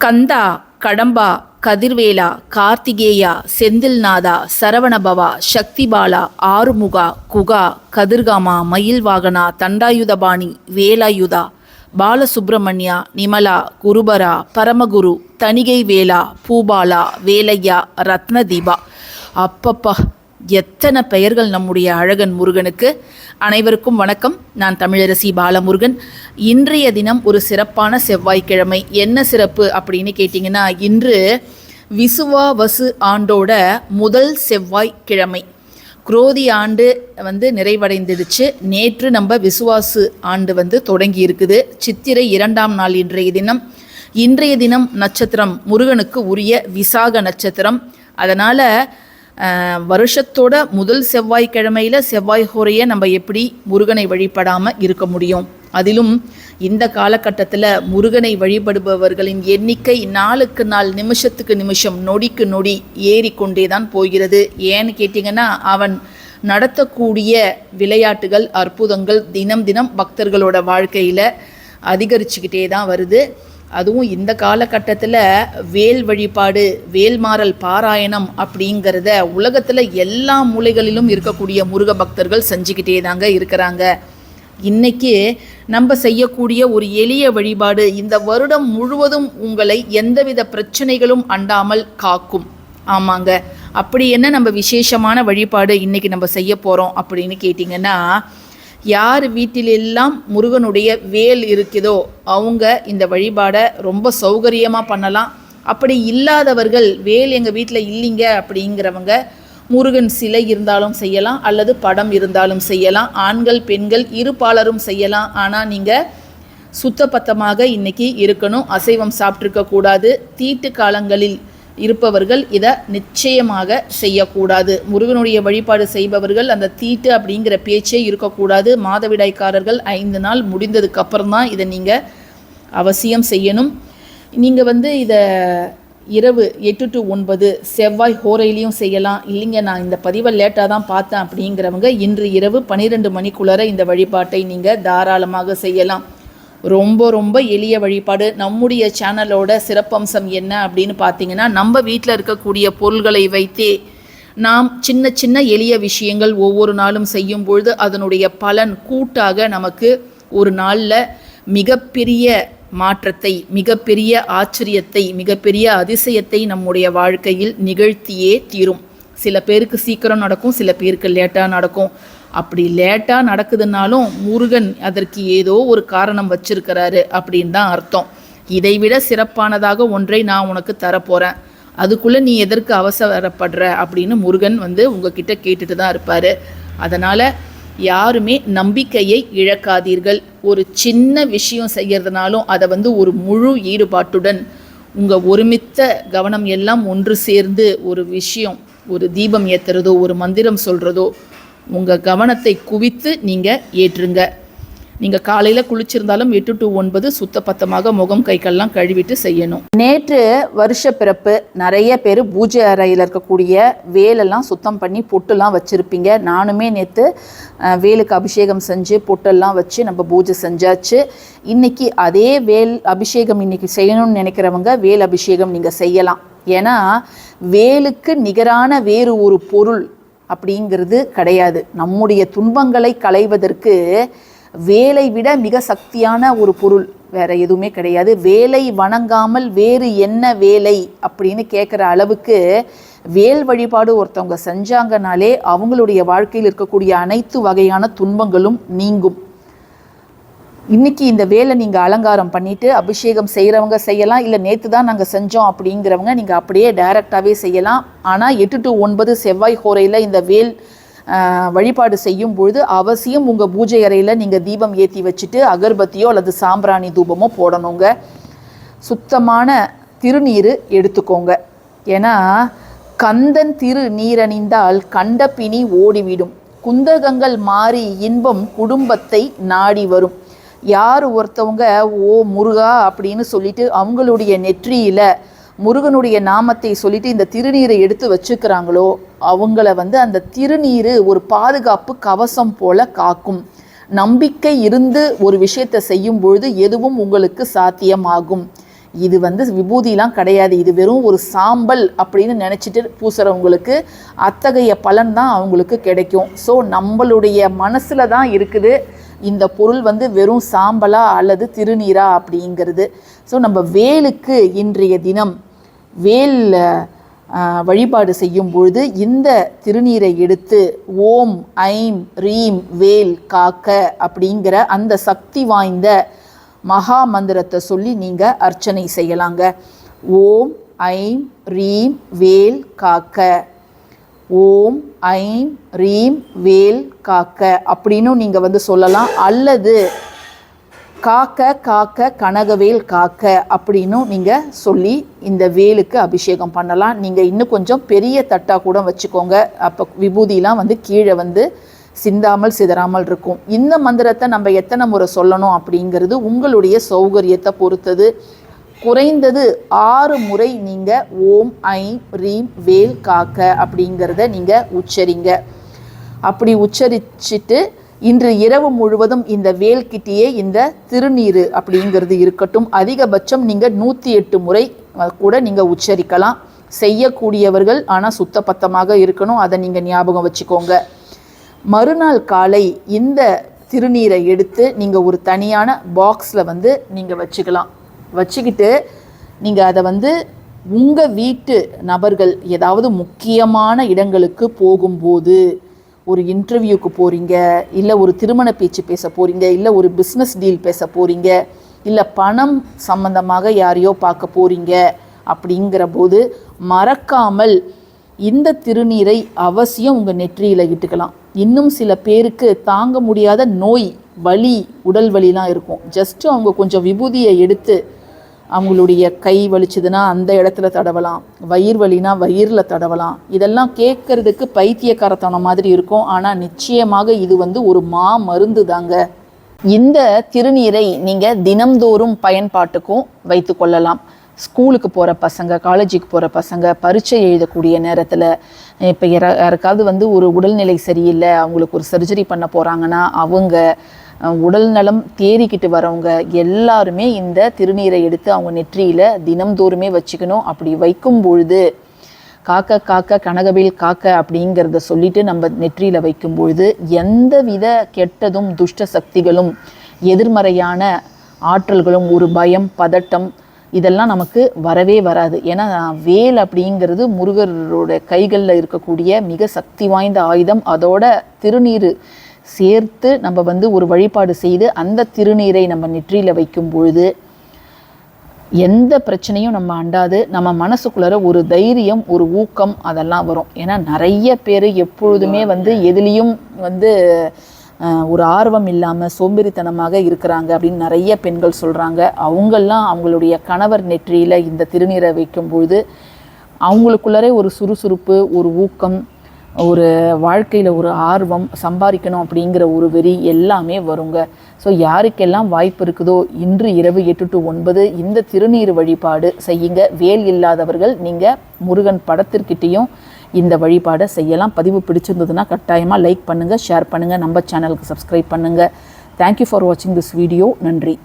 கந்தா கடம்பா கதிர்வேலா கார்த்திகேயா செந்தில்நாதா சரவணபவா சக்திபாலா ஆறுமுகா குகா கதிர்காமா மயில் வாகனா தண்டாயுதபாணி வேலாயுதா பாலசுப்பிரமணியா நிமலா குருபரா பரமகுரு தணிகை வேலா பூபாலா வேலையா ரத்னதீபா. அப்பப்பா. எத்தனை பெயர்கள் நம்முடைய அழகன் முருகனுக்கு? அனைவருக்கும் வணக்கம். நான் தமிழரசி பாலமுருகன். இன்றைய தினம் ஒரு சிறப்பான செவ்வாய்க்கிழமை. என்ன சிறப்பு அப்படின்னு கேட்டிங்கன்னா இன்று விசுவாவசு ஆண்டோட முதல் செவ்வாய்க்கிழமை. குரோதி ஆண்டு வந்து நிறைவடைந்துடுச்சு. நேற்று நம்ம விசுவாசு ஆண்டு வந்து தொடங்கி இருக்குது சித்திரை இரண்டாம் நாள் இன்றைய தினம். இன்றைய தினம் நட்சத்திரம் முருகனுக்கு உரிய விசாக நட்சத்திரம். அதனால் வருஷத்தோட முதல் செவ்வாய்க்கிழமையில் செவ்வாய் ஹோரையை நம்ம எப்படி முருகனை வழிபடாமல் இருக்க முடியும்? அதிலும் இந்த காலகட்டத்தில் முருகனை வழிபடுபவர்களின் எண்ணிக்கை நாளுக்கு நாள் நிமிஷத்துக்கு நிமிஷம் நொடிக்கு நொடி ஏறிக்கொண்டே தான் போகிறது. ஏன்னு கேட்டிங்கன்னா அவன் நடத்தக்கூடிய விளையாட்டுகள் அற்புதங்கள் தினம் தினம் பக்தர்களோட வாழ்க்கையில் அதிகரிச்சுக்கிட்டே தான் வருது. அதுவும் இந்த காலகட்டத்தில் வேல் வழிபாடு வேல்மாறல் பாராயணம் அப்படிங்கிறத உலகத்தில் எல்லா மூலைகளிலும் இருக்கக்கூடிய முருக பக்தர்கள் செஞ்சுக்கிட்டே தாங்க இருக்கிறாங்க. இன்னைக்கு நம்ம செய்யக்கூடிய ஒரு எளிய வழிபாடு இந்த வருடம் முழுவதும் உங்களை எந்தவித பிரச்சனைகளும் அண்டாமல் காக்கும். ஆமாங்க. அப்படி என்ன நம்ம விசேஷமான வழிபாடு இன்னைக்கு நம்ம செய்ய போகிறோம் அப்படின்னு கேட்டிங்கன்னா யார் வீட்டிலெல்லாம் முருகனுடைய வேல் இருக்குதோ அவங்க இந்த வழிபாடை ரொம்ப சௌகரியமாக பண்ணலாம். அப்படி இல்லாதவர்கள் வேல் எங்கள் வீட்டில் இல்லைங்க அப்படிங்கிறவங்க முருகன் சிலை இருந்தாலும் செய்யலாம் அல்லது படம் இருந்தாலும் செய்யலாம் ஆண்கள் பெண்கள் இருபாலரும் செய்யலாம். ஆனால் நீங்கள் சுத்தபத்தமாக இன்னைக்கு இருக்கணும். அசைவம் சாப்பிட்ருக்க கூடாது தீட்டு காலங்களில் இருப்பவர்கள் இதை நிச்சயமாக செய்யக்கூடாது. முருகனுடைய வழிபாடு செய்பவர்கள் அந்த தீட்டு அப்படிங்கிற பேச்சே இருக்கக்கூடாது. மாதவிடாய்க்காரர்கள் ஐந்து நாள் முடிந்ததுக்கு அப்புறம் தான் இதை நீங்கள் அவசியம் செய்யணும். நீங்கள் வந்து இதை இரவு எட்டு டு ஒன்பது செவ்வாய் ஹோரையிலையும் செய்யலாம். இல்லைங்க நான் இந்த பதிவை லேட்டாக தான் பார்த்தேன் அப்படிங்கிறவங்க இன்று இரவு பன்னிரெண்டு மணிக்குள்ளார இந்த வழிபாட்டை நீங்கள் தாராளமாக செய்யலாம். ரொம்ப ரொம்ப எளிய வழிபாடு. நம்முடைய சேனலோட சிறப்பம்சம் என்ன அப்படின்னு பார்த்தீங்கன்னா நம்ம வீட்டில் இருக்கக்கூடிய பொருள்களை வைத்தே நாம் சின்ன சின்ன எளிய விஷயங்கள் ஒவ்வொரு நாளும் செய்யும் பொழுது அதனுடைய பலன் கூட்டாக நமக்கு ஒரு நாளில் மிகப்பெரிய மாற்றத்தை மிகப்பெரிய ஆச்சரியத்தை மிகப்பெரிய அதிசயத்தை நம்முடைய வாழ்க்கையில் நிகழ்த்தியே தீரும். சில பேருக்கு சீக்கிரம் நடக்கும் சில பேருக்கு லேட்டாக நடக்கும். அப்படி லேட்டாக நடக்குதுன்னாலும் முருகன் அதற்கு ஏதோ ஒரு காரணம் வச்சிருக்கிறாரு அப்படின்னு தான் அர்த்தம். இதைவிட சிறப்பானதாக ஒன்றை நான் உனக்கு தரப்போகிறேன் அதுக்குள்ளே நீ எதற்கு அவசரப்படுற அப்படின்னு முருகன் வந்து உங்ககிட்ட கேட்டுட்டு தான் இருப்பார். அதனால் யாருமே நம்பிக்கையை இழக்காதீர்கள். ஒரு சின்ன விஷயம் செய்கிறதுனாலும் அதை வந்து ஒரு முழு ஈடுபாட்டுடன் உங்கள் ஒருமித்த கவனம் எல்லாம் ஒன்று சேர்ந்து ஒரு விஷயம் ஒரு தீபம் ஏற்றுறதோ ஒரு மந்திரம் சொல்கிறதோ உங்கள் கவனத்தை குவித்து நீங்கள் ஏற்றுங்க. நீங்கள் காலையில் குளிச்சிருந்தாலும் எட்டு டு ஒன்பது சுத்தபத்தமாக முகம் கைக்கெல்லாம் கழுவிட்டு செய்யணும். நேற்று வருஷ பிறப்பு நிறைய பேர் பூஜை அறையில் இருக்கக்கூடிய வேலெல்லாம் சுத்தம் பண்ணி பொட்டுலாம் வச்சுருப்பீங்க. நானுமே நேற்று வேலுக்கு அபிஷேகம் செஞ்சு பொட்டெல்லாம் வச்சு நம்ம பூஜை செஞ்சாச்சு. இன்னைக்கு அதே வேல் அபிஷேகம் இன்னைக்கு செய்யணும்னு நினைக்கிறவங்க வேல் அபிஷேகம் நீங்கள் செய்யலாம். ஏன்னா வேலுக்கு நிகரான வேறு ஒரு பொருள் அப்படிங்கிறது கிடையாது. நம்முடைய துன்பங்களை களைவதற்கு வேலை விட மிக சக்தியான ஒரு பொருள். வேற எதுவுமே கிடையாது. வேலை வணங்காமல் வேறு என்ன வேலை அப்படின்னு கேட்குற அளவுக்கு வேல் வழிபாடு ஒருத்தவங்க செஞ்சாங்கனாலே அவங்களுடைய வாழ்க்கையில் இருக்கக்கூடிய அனைத்து வகையான துன்பங்களும் நீங்கும். இன்னைக்கு இந்த வேலை நீங்கள் அலங்காரம் பண்ணிட்டு அபிஷேகம் செய்கிறவங்க செய்யலாம் இல்லை நேற்று தான் நாங்கள் செஞ்சோம் அப்படிங்கிறவங்க நீங்கள் அப்படியே டைரெக்டாகவே செய்யலாம். ஆனால் எட்டு டு ஒன்பது செவ்வாய் ஹோரையில் இந்த வேல் வழிபாடு செய்யும் பொழுது அவசியம் உங்கள் பூஜை அறையில் நீங்கள் தீபம் ஏற்றி வச்சுட்டு அகர்பத்தியோ அல்லது சாம்பிராணி தூபமோ போடணுங்க. சுத்தமான திருநீர் எடுத்துக்கோங்க. ஏன்னா கந்தன் திரு நீரணிந்தால் கண்ட ஓடிவிடும். குந்தகங்கள் மாறி இன்பம் குடும்பத்தை நாடி வரும். யார் ஒருத்தவங்க ஓ முருகா அப்படின்னு சொல்லிட்டு அவங்களுடைய நெற்றியில் முருகனுடைய நாமத்தை சொல்லிட்டு இந்த திருநீரை எடுத்து வச்சுக்கிறாங்களோ அவங்கள வந்து அந்த திருநீர் ஒரு பாதுகாப்பு கவசம் போல காக்கும். நம்பிக்கை இருந்து ஒரு விஷயத்தை செய்யும் பொழுது எதுவும் உங்களுக்கு சாத்தியமாகும். இது வந்து விபூதிலாம் கிடையாது. இது வெறும் ஒரு சாம்பல் அப்படின்னு நினச்சிட்டு பூசுகிறவங்களுக்கு அத்தகைய பலன் தான் அவங்களுக்கு கிடைக்கும். ஸோ நம்மளுடைய மனசில் தான் இருக்குது. இந்த பொருள் வந்து வெறும் சாம்பலா அல்லது திருநீரா அப்படிங்கிறது. ஸோ நம்ம வேலுக்கு இன்றைய தினம் வேல் வழிபாடு செய்யும் பொழுது இந்த திருநீரை எடுத்து ஓம் ஐம் ரீம் வேல் காக்க அப்படிங்கிற அந்த சக்தி வாய்ந்த மகா மந்திரத்தை சொல்லி நீங்கள் அர்ச்சனை செய்யலாங்க. ஓம் ஐம் ரீம் வேல் காக்க. ஓம் ஐம் ரீம் வேல் காக்க அப்படின்னும் நீங்கள் வந்து சொல்லலாம். அல்லது காக்க காக்க கனகவேல் காக்க அப்படின்னும் நீங்கள் சொல்லி இந்த வேலுக்கு அபிஷேகம் பண்ணலாம். நீங்கள் இன்னும் கொஞ்சம் பெரிய தட்டாக கூட வச்சுக்கோங்க. அப்போ விபூதிலாம் வந்து கீழே வந்து சிந்தாமல் சிதறாமல் இருக்கும். இந்த மந்திரத்தை நம்ம எத்தனை முறை சொல்லணும் அப்படிங்கிறது உங்களுடைய சௌகரியத்தை பொறுத்தது. குறைந்தது ஆறு முறை நீங்கள் ஓம் ஐம் ரீம் வேல் காக்க அப்படிங்கிறத நீங்கள் உச்சரிங்க. அப்படி உச்சரிச்சிட்டு இன்று இரவு முழுவதும் இந்த வேல்கிட்டியே இந்த திருநீரு அப்படிங்கிறது இருக்கட்டும். அதிகபட்சம் நீங்கள் நூற்றி எட்டு முறை கூட நீங்கள் உச்சரிக்கலாம். செய்யக்கூடியவர்கள் ஆனால் சுத்தபத்தமாக இருக்கணும். அதை நீங்கள் ஞாபகம் வச்சுக்கோங்க. மறுநாள் காலை இந்த திருநீரை எடுத்து நீங்கள் ஒரு தனியான பாக்ஸில் வந்து நீங்கள் வச்சுக்கலாம். வச்சுக்கிட்டு நீங்கள் அதை வந்து உங்கள் வீட்டு நபர்கள் ஏதாவது முக்கியமான இடங்களுக்கு போகும்போது ஒரு இன்டர்வியூக்கு போகிறீங்க இல்லை ஒரு திருமண பேச்சு பேச போகிறீங்க இல்லை ஒரு பிஸ்னஸ் டீல் பேச போகிறீங்க இல்லை பணம் சம்பந்தமாக யாரையோ பார்க்க போகிறீங்க அப்படிங்கிற போது மறக்காமல் இந்த திருநீரை அவசியம் உங்கள் நெற்றியில் இட்டுக்கலாம். இன்னும் சில பேருக்கு தாங்க முடியாத நோய் வலி உடல் வலிலாம் இருக்கும். ஜஸ்ட்டு அவங்க கொஞ்சம் விபூதியை எடுத்து அவங்களுடைய கை வலிச்சதுன்னா அந்த இடத்துல தடவலாம். வயிறு வலினா வயிறில் தடவலாம். இதெல்லாம் கேட்கறதுக்கு பைத்தியக்காரத்தனம் மாதிரி இருக்கும். ஆனால் நிச்சயமாக இது வந்து ஒரு மா மருந்து தாங்க. இந்த திருநீரை நீங்கள் தினம்தோறும் பயன்பாட்டுக்கும் வைத்து கொள்ளலாம். ஸ்கூலுக்கு போகிற பசங்க காலேஜுக்கு போகிற பசங்க பரீட்சை எழுதக்கூடிய நேரத்தில் இப்போ யாருக்காவது வந்து ஒரு உடல்நிலை சரியில்லை அவங்களுக்கு ஒரு சர்ஜரி பண்ண போகிறாங்கன்னா அவங்க உடல் நலம் தேறிக்கிட்டு வரவங்க எல்லாருமே இந்த திருநீரை எடுத்து அவங்க நெற்றியில் தினம்தோறுமே வச்சுக்கணும். அப்படி வைக்கும் பொழுது காக்க காக்க கனகவேல் காக்க அப்படிங்கிறத சொல்லிட்டு நம்ம நெற்றியில் வைக்கும் பொழுது எந்தவித கெட்டதும் துஷ்ட சக்திகளும் எதிர்மறையான ஆற்றல்களும் ஒரு பயம் பதட்டம் இதெல்லாம் நமக்கு வரவே வராது. ஏன்னா வேல் அப்படிங்கிறது முருகரோட கைகளில் இருக்கக்கூடிய மிக சக்தி வாய்ந்த ஆயுதம். அதோட திருநீர் சேர்த்து நம்ம வந்து ஒரு வழிபாடு செய்து அந்த திருநீரை நம்ம நெற்றியில் வைக்கும் பொழுது எந்த பிரச்சனையும் நம்ம அண்டாது நம்ம மனசுக்குள்ளார ஒரு தைரியம் ஒரு ஊக்கம் அதெல்லாம் வரும். ஏன்னா நிறைய பேர் எப்பொழுதுமே வந்து எதுலேயும் வந்து ஒரு ஆர்வம் இல்லாமல் சோம்பேறித்தனமாக இருக்கிறாங்க அப்படின்னு நிறைய பெண்கள் சொல்கிறாங்க அவங்கெல்லாம் அவங்களுடைய கணவர் நெற்றியில் இந்த திருநீரை வைக்கும் பொழுது அவங்களுக்குள்ளரே ஒரு சுறுசுறுப்பு ஒரு ஊக்கம் ஒரு வாழ்க்கையில் ஒரு ஆர்வம் சம்பாதிக்கணும் அப்படிங்கிற ஒரு வெறி எல்லாமே வருங்க. ஸோ யாருக்கெல்லாம் வாய்ப்பு இருக்குதோ இன்று இரவு எட்டு டு ஒன்பது இந்த திருநீர் வழிபாடு செய்யுங்க. வேல் இல்லாதவர்கள் நீங்கள் முருகன் படத்திற்கிட்டேயும் இந்த வழிபாடை செய்யலாம். பதிவு பிடிச்சிருந்ததுன்னா கட்டாயமாக லைக் பண்ணுங்கள் ஷேர் பண்ணுங்கள் நம்ம சேனலுக்கு சப்ஸ்கிரைப் பண்ணுங்கள் தேங்க்யூ ஃபார் வாட்சிங் திஸ் வீடியோ நன்றி.